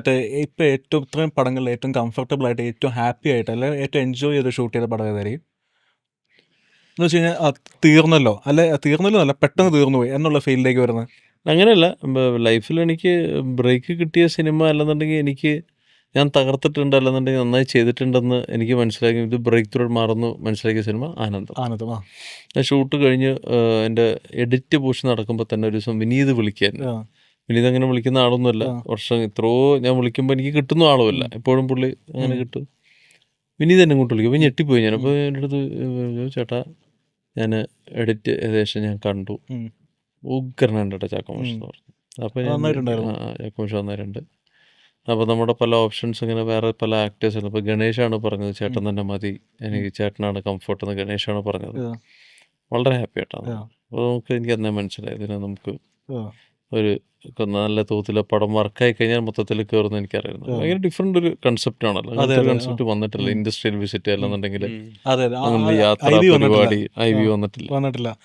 മറ്റേ ഇപ്പൊ ഏറ്റവും ഇത്രയും പടങ്ങളിൽ ഏറ്റവും കംഫർട്ടബിൾ ആയിട്ട് ഏറ്റവും ഹാപ്പി ആയിട്ട് അല്ലെ ഏറ്റവും എൻജോയ് ചെയ്ത് ഷൂട്ട് ചെയ്ത പടം ഏതായിരിക്കും? എന്ന് വെച്ച് കഴിഞ്ഞാൽ തീർന്നല്ലോ. അല്ലെ തീർന്നല്ലോ അല്ല പെട്ടെന്ന് തീർന്നു പോയി. എന്നുള്ള ഫീലിലേക്ക് വരുന്നത്? അങ്ങനെയല്ല ലൈഫിൽ എനിക്ക് ബ്രേക്ക് കിട്ടിയ സിനിമ അല്ലെന്നുണ്ടെങ്കിൽ എനിക്ക് ഞാൻ തകർത്തിട്ടുണ്ട് അല്ലെന്നുണ്ടെങ്കിൽ നന്നായി ചെയ്തിട്ടുണ്ടെന്ന് എനിക്ക് മനസ്സിലാക്കി. ഇത് ബ്രേക്ക് ത്രൂ മാറുന്നു മനസ്സിലാക്കിയ സിനിമ ആനന്ദം. ആനന്ദം ആ. ഞാൻ ഷൂട്ട് കഴിഞ്ഞ് എന്റെ എഡിറ്റ് പോഷൻ നടക്കുമ്പോൾ തന്നെ ഒരു ദിവസം വിനീത് വിളിക്കാൻ വിനീത് അങ്ങനെ വിളിക്കുന്ന ആളൊന്നുമല്ല. വർഷം ഇത്രയോ ഞാൻ വിളിക്കുമ്പോൾ എനിക്ക് കിട്ടുന്ന ആളുമല്ല. എപ്പോഴും പുള്ളി അങ്ങനെ. കിട്ടും. വിനീത് എന്നെ ഇങ്ങോട്ട് വിളിക്കും. അപ്പോൾ ഞെട്ടിപ്പോയി ഞാൻ. അപ്പോൾ എന്റെ അടുത്ത് ചേട്ടാ ഞാൻ എഡിറ്റ് ഏകദേശം ഞാൻ കണ്ടു. ഉഗ്രനുണ്ട് കേട്ടോ ചാക്കോമോഷൻ എന്ന് പറഞ്ഞു. അപ്പോൾ ഞാൻ. ചാക്കോമോഷൻ നന്നായിട്ടുണ്ട്. അപ്പോൾ നമ്മുടെ പല ഓപ്ഷൻസ് ഇങ്ങനെ വേറെ പല ആക്ടേഴ്സ് ഉണ്ട്. അപ്പോൾ ഗണേഷാണ് പറഞ്ഞത് ചേട്ടൻ തന്നെ മതി. എനിക്ക് ചേട്ടനാണ് കംഫർട്ട് എന്ന് ഗണേഷാണ് പറഞ്ഞത്. വളരെ ഹാപ്പി ആയിട്ടാണ്. അപ്പോൾ നമുക്ക് എനിക്ക് അന്നേ മനസ്സിലായി. ഇതിനെ നമുക്ക്. ഒരു നല്ല തോതിൽ പടം വർക്കായി കഴിഞ്ഞാൽ മൊത്തത്തിൽ കയറുന്ന എനിക്കറിയാം. ഭയങ്കര ഡിഫറെന്റ് ഒരു കൺസെപ്റ്റ് ആണല്ലോ. കൺസെപ്റ്റ് വന്നിട്ടില്ല. ഇൻഡസ്ട്രിയൽ വിസിറ്റ് അല്ലെന്നുണ്ടെങ്കിൽ യാത്ര. പരിപാടി ഐ വി വന്നിട്ടില്ല. വന്നിട്ടില്ല.